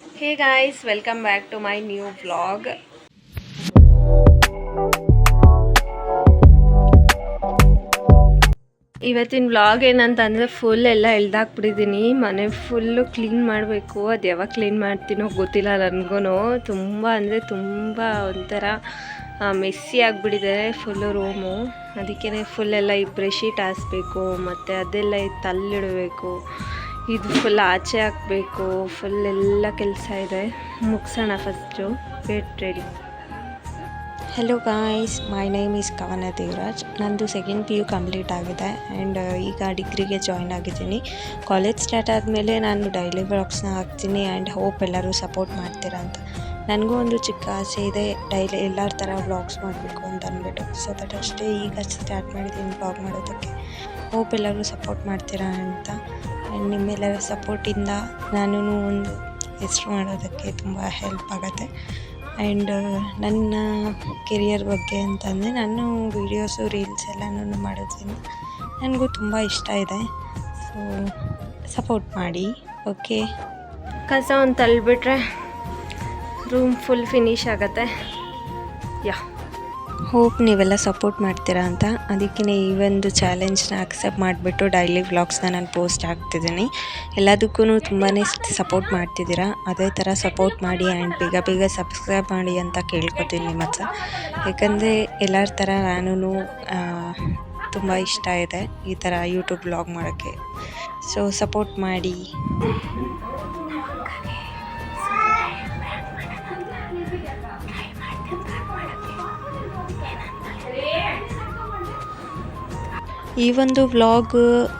Hey guys welcome back to my new vlog ಇವತ್ತಿನ vlog ಏನಂತಂದರೆ full ಎಲ್ಲ ಎಳ್ದಾಕ್ಬಿಟ್ಟಿದ್ದೀನಿ ಮನೆ ಫುಲ್ಲು ಕ್ಲೀನ್ ಮಾಡಬೇಕು. ಅದು ಯಾವಾಗ ಕ್ಲೀನ್ ಮಾಡ್ತೀನೋ ಗೊತ್ತಿಲ್ಲ ನನಗೂ ತುಂಬ ಅಂದರೆ ತುಂಬ ಒಂಥರ ಮೆಸ್ಸಿ ಆಗಿಬಿಟ್ಟಿದೆ ಫುಲ್ಲು ರೂಮು ಅದಕ್ಕೇ ಫುಲ್ಲೆಲ್ಲ ಈ ಬ್ರೆಶೀಟ್ ಹಾಸ್ಬೇಕು, ಮತ್ತು ಅದೆಲ್ಲ ತಲ್ಲಿಡಬೇಕು. ಇದು ಫುಲ್ ಆಚೆ ಹಾಕಬೇಕು ಫುಲ್ ಎಲ್ಲ ಕೆಲಸ ಇದೆ. ಮುಗಿಸೋಣ first wait ready hello guys my name is Kavana Devaraj ನಂದು ಸೆಕೆಂಡ್ ಪಿ ಯು ಕಂಪ್ಲೀಟ್ ಆಗಿದೆ ಆ್ಯಂಡ್ ಈಗ ಡಿಗ್ರಿಗೆ ಜಾಯ್ನ್ ಆಗಿದ್ದೀನಿ. ಕಾಲೇಜ್ ಸ್ಟಾರ್ಟ್ ಆದಮೇಲೆ ನಾನು ಡೈಲಿ ಬ್ಲಾಗ್ಸ್ನ ಹಾಕ್ತೀನಿ ಆ್ಯಂಡ್ ಹೋಪ್ ಎಲ್ಲರೂ ಸಪೋರ್ಟ್ ಮಾಡ್ತೀರಾ ಅಂತ. ನನಗೂ ಒಂದು ಚಿಕ್ಕ ಆಸೆ ಇದೆ. ಡೈಲಿ ಎಲ್ಲರ ಥರ ವ್ಲಾಗ್ಸ್ ಮಾಡಬೇಕು ಅಂತ ಅಂದ್ಬಿಟ್ಟು. ಸೊ ದಟ್ ಅಷ್ಟೇ ಈಗ ಸ್ಟಾರ್ಟ್ ಮಾಡಿದ್ದೀನಿ ವ್ಲಾಗ್ ಮಾಡೋದಕ್ಕೆ. ಹೋಪ್ ಎಲ್ಲರೂ ಸಪೋರ್ಟ್ ಮಾಡ್ತೀರಾ ಅಂತ. ಆ್ಯಂಡ್ ನಿಮ್ಮೆಲ್ಲರ ಸಪೋರ್ಟಿಂದ ನಾನು ಒಂದು ಹೆಸ್ರು ಮಾಡೋದಕ್ಕೆ ತುಂಬ ಹೆಲ್ಪ್ ಆಗುತ್ತೆ. ಆ್ಯಂಡ್ ನನ್ನ ಕೆರಿಯರ್ ಬಗ್ಗೆ ಅಂತಂದರೆ ನಾನು ವೀಡಿಯೋಸು ರೀಲ್ಸ್ ಎಲ್ಲನೂ ಮಾಡೋದ್ರಿಂದ ನನಗೂ ತುಂಬ ಇಷ್ಟ ಇದೆ. ಸೊ ಸಪೋರ್ಟ್ ಮಾಡಿ. ಓಕೆ ಕಸ ಒಂದು ತಳ್ಳಿಬಿಟ್ರೆ ರೂಮ್ ಫುಲ್ ಫಿನಿಶ್ ಆಗುತ್ತೆ. ಯಾ. ಹೋಪ್ ನೀವೆಲ್ಲ ಸಪೋರ್ಟ್ ಮಾಡ್ತೀರಾ ಅಂತ. ಅದಕ್ಕೆ ಈ ಒಂದು ಚಾಲೆಂಜ್ನ ಅಕ್ಸೆಪ್ಟ್ ಮಾಡಿಬಿಟ್ಟು ಡೈಲಿ ವ್ಲಾಗ್ಸ್ನ ನಾನು ಪೋಸ್ಟ್ ಆಗ್ತಿದ್ದೀನಿ ಎಲ್ಲದಕ್ಕೂ ತುಂಬಾ ಸಪೋರ್ಟ್ ಮಾಡ್ತಿದ್ದೀರಾ? ಅದೇ ಥರ ಸಪೋರ್ಟ್ ಮಾಡಿ ಆ್ಯಂಡ್ ಬೇಗ ಬೇಗ ಸಬ್ಸ್ಕ್ರೈಬ್ ಮಾಡಿ ಅಂತ ಕೇಳ್ಕೊತೀನಿ ನಿಮ್ಮ ಹತ್ರ. ಯಾಕಂದರೆ ಎಲ್ಲರ ಥರ ನಾನು ತುಂಬ ಇಷ್ಟ ಇದೆ ಈ ಥರ ಯೂಟ್ಯೂಬ್ ವ್ಲಾಗ್ ಮಾಡೋಕ್ಕೆ. ಸೊ ಸಪೋರ್ಟ್ ಮಾಡಿ. ಈ ಒಂದು ವ್ಲಾಗ್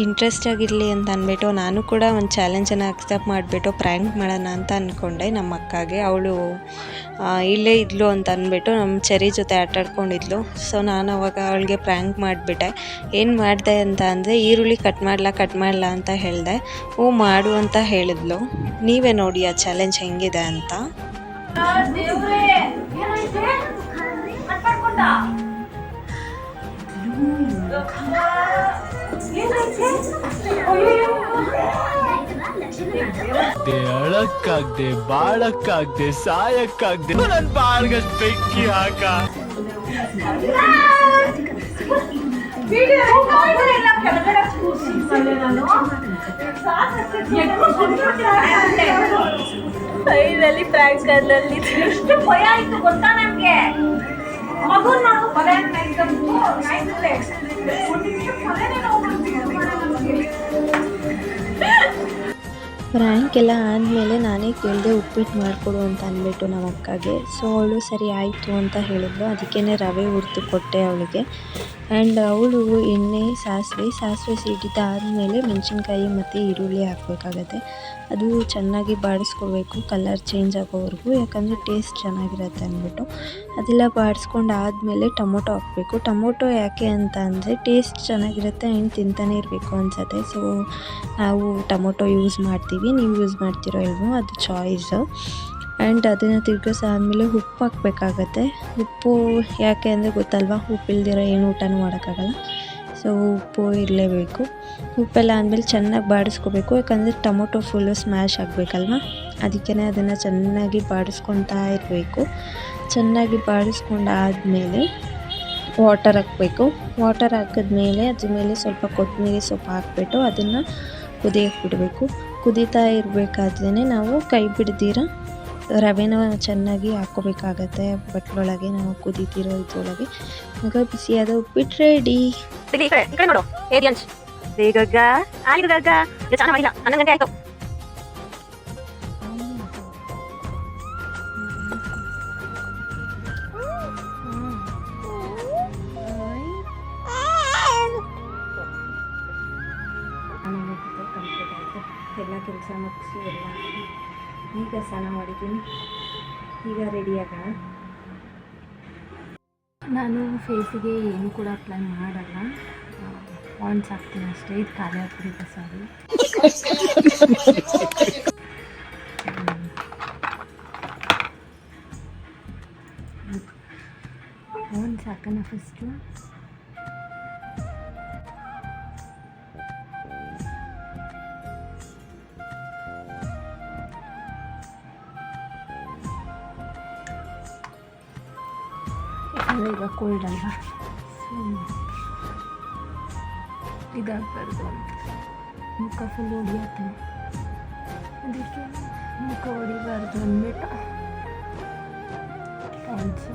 ಇಂಟ್ರೆಸ್ಟ್ ಆಗಿರಲಿ ಅಂತ ಅಂದ್ಬಿಟ್ಟು ನಾನು ಕೂಡ ಒಂದು ಚಾಲೆಂಜನ್ನು ಅಕ್ಸೆಪ್ಟ್ ಮಾಡಿಬಿಟ್ಟು ಪ್ರ್ಯಾಂಕ್ ಮಾಡೋಣ ಅಂತ ಅಂದ್ಕೊಂಡೆ ನಮ್ಮ ಅಕ್ಕಗೆ ಅವಳು ಇಲ್ಲೇ ಇದ್ಲು ಅಂತ ಅಂದ್ಬಿಟ್ಟು ನಮ್ಮ ಚೆರಿ ಜೊತೆ ಆಟ ಆಡ್ಕೊಂಡಿದ್ಲು ಸೊ ನಾನು ಅವಾಗ ಅವಳಿಗೆ ಪ್ರ್ಯಾಂಕ್ ಮಾಡಿಬಿಟ್ಟೆ. ಏನು ಮಾಡಿದೆ ಅಂತ ಅಂದರೆ, ಈರುಳ್ಳಿ ಕಟ್ ಮಾಡಲ ಕಟ್ ಮಾಡಲ ಅಂತ ಹೇಳಿದೆ. ಹ್ಞೂ ಮಾಡು ಅಂತ ಹೇಳಿದ್ಲು. ನೀವೇ ನೋಡಿ ಆ ಚಾಲೆಂಜ್ ಹೆಂಗಿದೆ ಅಂತ. ದೆ ಅಳಕ್ಕಾಗ್ದೆ ಬಾಳಕ್ಕಾಗ್ದೆ ಸಾಯಕ್ಕಾಗ್ದೆ. ನನ್ ಬಾಳ್ಗಷ್ಟ್ ಬೆಕ್ಕಿ ಹಾಕ. ಪ್ರ್ಯಾಂಕ್ ಅಲ್ಲಲ್ಲಿ ಎಷ್ಟು ಭಯ ಆಯ್ತು ಗೊತ್ತಾ ನನ್ಗೆ? ಮಗು ನಾವು ಪದೇ ಪ್ರ್ಯಾಂಕ್ ಎಲ್ಲ ಆದಮೇಲೆ ನಾನೇ ಕೇಳಿದೆ ಉಪ್ಪಿಟ್ಟು ಮಾಡಿಕೊಡು ಅಂತ ಅಂದ್ಬಿಟ್ಟು ನಮ್ಮ ಅಕ್ಕಗೆ. ಸೊ ಅವಳು ಸರಿ ಆಯಿತು ಅಂತ ಹೇಳಿದ್ಲು. ಅದಕ್ಕೇ ರವೆ ಹುರಿದು ಕೊಟ್ಟೆ ಅವಳಿಗೆ. ಆ್ಯಂಡ್ ಅವಳು ಎಣ್ಣೆ, ಸಾಸಿವೆ ಸಾಸಿವೆ ಸಿಡಿದಾದಮೇಲೆ ಮೆಣಸಿನ್ಕಾಯಿ ಮತ್ತು ಈರುಳ್ಳಿ ಹಾಕಬೇಕಾಗತ್ತೆ. ಅದು ಚೆನ್ನಾಗಿ ಬಾಡಿಸ್ಕೊಬೇಕು. ಕಲರ್ ಚೇಂಜ್ ಆಗೋವರೆಗೂ. ಯಾಕಂದರೆ ಟೇಸ್ಟ್ ಚೆನ್ನಾಗಿರುತ್ತೆ ಅಂದ್ಬಿಟ್ಟು. ಅದೆಲ್ಲ ಬಾಡಿಸ್ಕೊಂಡು ಆದಮೇಲೆ ಟೊಮೊಟೊ ಹಾಕಬೇಕು. ಟೊಮೊಟೊ ಯಾಕೆ ಅಂತ ಅಂದರೆ ಟೇಸ್ಟ್ ಚೆನ್ನಾಗಿರುತ್ತೆ ಆ್ಯಂಡ್ ತಿಂತಾನೆ ಇರಬೇಕು ಅನ್ಸುತ್ತೆ. ಸೊ ನಾವು ಟೊಮೊಟೊ ಯೂಸ್ ಮಾಡ್ತೀವಿ. ನೀವು ಯೂಸ್ ಮಾಡ್ತೀರೋ ಇಲ್ವೋ, ಅದು ಚಾಯ್ಸ್ ಆ್ಯಂಡ್ ಅದನ್ನು ತಿರ್ಗಿಸಾದ್ಮೇಲೆ ಉಪ್ಪು ಹಾಕಬೇಕಾಗತ್ತೆ. ಉಪ್ಪು ಯಾಕೆ ಅಂದರೆ ಗೊತ್ತಲ್ವಾ? ಉಪ್ಪಿಲ್ದಿರೋ ಏನು ಊಟನೂ ಮಾಡೋಕ್ಕಾಗಲ್ಲ. ಸೊ ಉಪ್ಪು ಇರಲೇಬೇಕು. ಉಪ್ಪೆಲ್ಲ ಆದಮೇಲೆ ಚೆನ್ನಾಗಿ ಬಾಡಿಸ್ಕೋಬೇಕು. ಯಾಕಂದರೆ ಟೊಮೊಟೊ ಫುಲ್ಲು ಸ್ಮ್ಯಾಶ್ ಆಗಬೇಕಲ್ವ? ಅದಕ್ಕೇ ಅದನ್ನು ಚೆನ್ನಾಗಿ ಬಾಡಿಸ್ಕೊತಾ ಇರಬೇಕು. ಚೆನ್ನಾಗಿ ಬಾಡಿಸ್ಕೊಂಡಾದಮೇಲೆ ವಾಟರ್ ಹಾಕಬೇಕು. ವಾಟರ್ ಹಾಕಿದ್ಮೇಲೆ ಅದ್ರ ಮೇಲೆ ಸ್ವಲ್ಪ ಕೊತ್ತಂಬರಿ ಸೊಪ್ಪು ಹಾಕ್ಬಿಟ್ಟು ಅದನ್ನು ಕುದಿಯಕ್ಕೆ ಬಿಡಬೇಕು. ಕುದೀತಾ ಇರಬೇಕಾದ್ರೇ ನಾವು ಕೈ ಬಿಡ್ದಿರ. ರವೆನ ಚೆನ್ನಾಗಿ ಹಾಕ್ಕೋಬೇಕಾಗತ್ತೆ. ಬಟ್ಲೊಳಗೆ ನಾವು ಕುದೀತಿರೋ ಇದ್ರೊಳಗೆ. ಆಗ ಬಿಸಿಯಾದ ಉಪ್ಪಿಟ್ಟು ರೆಡಿ. ಬೇಗ ಎಲ್ಲ ಕೆಲಸ ಮುಗಿಸಿ ಎಲ್ಲ ಈಗ ಸ್ನಾನ ಮಾಡಿದ್ದೀನಿ ಈಗ ರೆಡಿ ಆಗೋಣ ನಾನು ಫೇಸಿಗೆ ಏನು ಕೂಡ ಅಪ್ಲೈ ಮಾಡಲ್ಲ ಪಾಯಿಂಟ್ಸ್ ಹಾಕ್ತೀನಿ ಅಷ್ಟೇ ಇದು ಖಾಲಿ ಆಗ್ತಿದೆ ಸಾರಿ ಪಾಯಿಂಟ್ಸ್ ಹಾಕೋಣ ಫಸ್ಟು ಅಂದರೆ ಈಗ ಕೋಲ್ಡ್ ಅಲ್ವಾ ಸೊ ಇದಾಗಬಾರ್ದು ಅಂತ ಮುಖ ಫುಲ್ ಹೊಡಿಯತ್ತೆ ಅದಕ್ಕೆ ಮುಖ ಹೊಡಿಬಾರ್ದು ಅಂದ್ಬಿಟ್ಟು ಪಾಯಿಂಟ್ಸು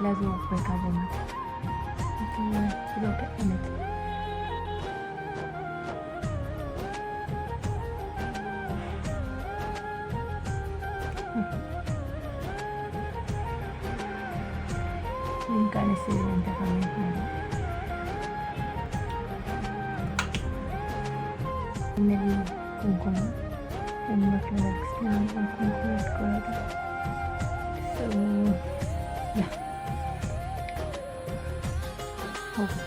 ಈ ಲಿಪ್ಸ್ಟಿಕ್ ಅದು ವೈಟ್ ಲಿಪ್ಸ್ಟಿಕ್ಕು ಎಲ್ಲಾದರೂ ಹೋಗ್ಬೇಕಾದ್ರೆ ಮತ್ತು ಇದಕ್ಕೆ ಅನ್ನಿತ್ತು ನಿಮ್ಗೆ ಕಾಣಿಸ್ತಿದೆ ಅಂತ ಕಮೆಂಟ್ ಮಾಡಿ ಆಮೇಲೆ ಕುಂಕುಮ ಹೆಣ್ಮಕ್ಳು ನೆಕ್ಸ್ಟ್ ಕುಂಕುಮ ಇಟ್ಕೊಳ್ಳೋದು ಸೊ ಯಾ ಹೋಗಿ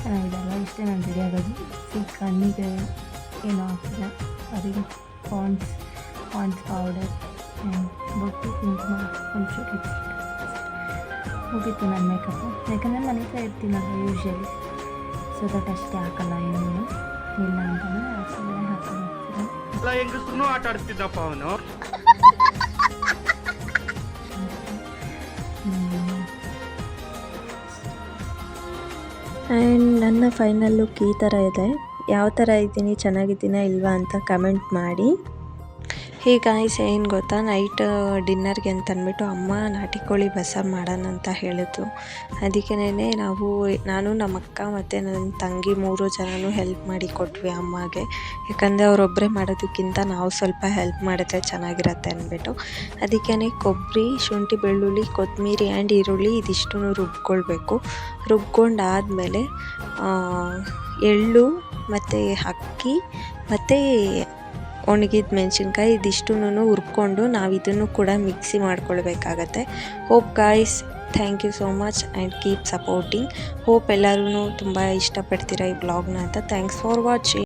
ಚೆನ್ನಾಗಿದೆ ಅಲ್ಲ ಇಷ್ಟೇ ನಾನು ರೆಡಿ ಆಗೋದು ಸೊ ಕಣ್ಣಿಗೆ ಏನು ಆಗ್ತಿಲ್ಲ ಅದಕ್ಕೆ ಪಾಂಡ್ಸ್ ಪಾಂಡ್ಸ್ ಪೌಡರ್ ಬೊಟ್ಟು ಕುಂಕುಮ ಒಂಚೂರು ಲಿಪ್ಸ್ಟಿಕ್ ಮುಗೀತು ನನ್ನ ಮೇಕಪ್ಪು ಯಾಕಂದರೆ ಮನೆ ಹತ್ರ ಇರ್ತೀನಲ್ಲ ಯೂಶ್ವಲಿ ಸೊ ದಟ್ ಅಷ್ಟೇ ಹಾಕಲ್ಲ ಏನು. ಇಲ್ಲ ಅಂತಂದರೆ ಅಷ್ಟೇ ಹಾಕೊಂಡು ಹೆಂಗಸ್ರು ಆಟ ಆಡ್ತಿದ್ದಪ್ಪ ಅವನು. ಆ್ಯಂಡ್ ನನ್ನ ಫೈನಲ್ ಲುಕ್ ಈ ಥರ ಇದೆ. ಯಾವ ಥರ ಇದ್ದೀನಿ, ಚೆನ್ನಾಗಿದ್ದೀನಾ ಇಲ್ವಾ ಅಂತ ಕಮೆಂಟ್ ಮಾಡಿ. ಹೀಗಾಯ್ಸ್ ಏನು ಗೊತ್ತಾ? ನೈಟ್ ಡಿನ್ನರ್ಗೆ ಅಂತ ಅಂದ್ಬಿಟ್ಟು ಅಮ್ಮ ನಾಟಿ ಕೋಳಿ ಬಸ್ಸಾರು ಮಾಡೋಣ ಅಂತ ಹೇಳಿದ್ರು. ಅದಕ್ಕೇನೆ ನಾವು, ನಾನು ನಮ್ಮ ಅಕ್ಕ ಮತ್ತು ನನ್ನ ತಂಗಿ ಮೂರು ಜನನೂ ಹೆಲ್ಪ್ ಮಾಡಿ ಕೊಟ್ವಿ ಅಮ್ಮಗೆ. ಯಾಕಂದರೆ ಅವರೊಬ್ಬರೇ ಮಾಡೋದಕ್ಕಿಂತ ನಾವು ಸ್ವಲ್ಪ ಹೆಲ್ಪ್ ಮಾಡಿದ್ರೆ ಚೆನ್ನಾಗಿರತ್ತೆ ಅಂದ್ಬಿಟ್ಟು ಅದಕ್ಕೇ ಕೊಬ್ಬರಿ, ಶುಂಠಿ, ಬೆಳ್ಳುಳ್ಳಿ ಕೊತ್ತಂಬರಿ ಆ್ಯಂಡ್ ಈರುಳ್ಳಿ ಇದಿಷ್ಟು ರುಬ್ಕೊಳ್ಬೇಕು. ರುಬ್ಕೊಂಡಾದಮೇಲೆ ಎಳ್ಳು ಮತ್ತು ಅಕ್ಕಿ ಮತ್ತು ಒಣಗಿದ ಮೆಣಸಿನ್ಕಾಯಿ ಇದಿಷ್ಟುನು ಹುರ್ಕೊಂಡು ನಾವು ಇದನ್ನು ಕೂಡ mixie ಮಾಡ್ಕೊಳ್ಬೇಕಾಗತ್ತೆ. Hope guys thank you so much and keep supporting hope ಎಲ್ಲರೂ ತುಂಬ ಇಷ್ಟಪಡ್ತೀರಾ ಈ ಬ್ಲಾಗ್ನ ಅಂತ. Thanks for watching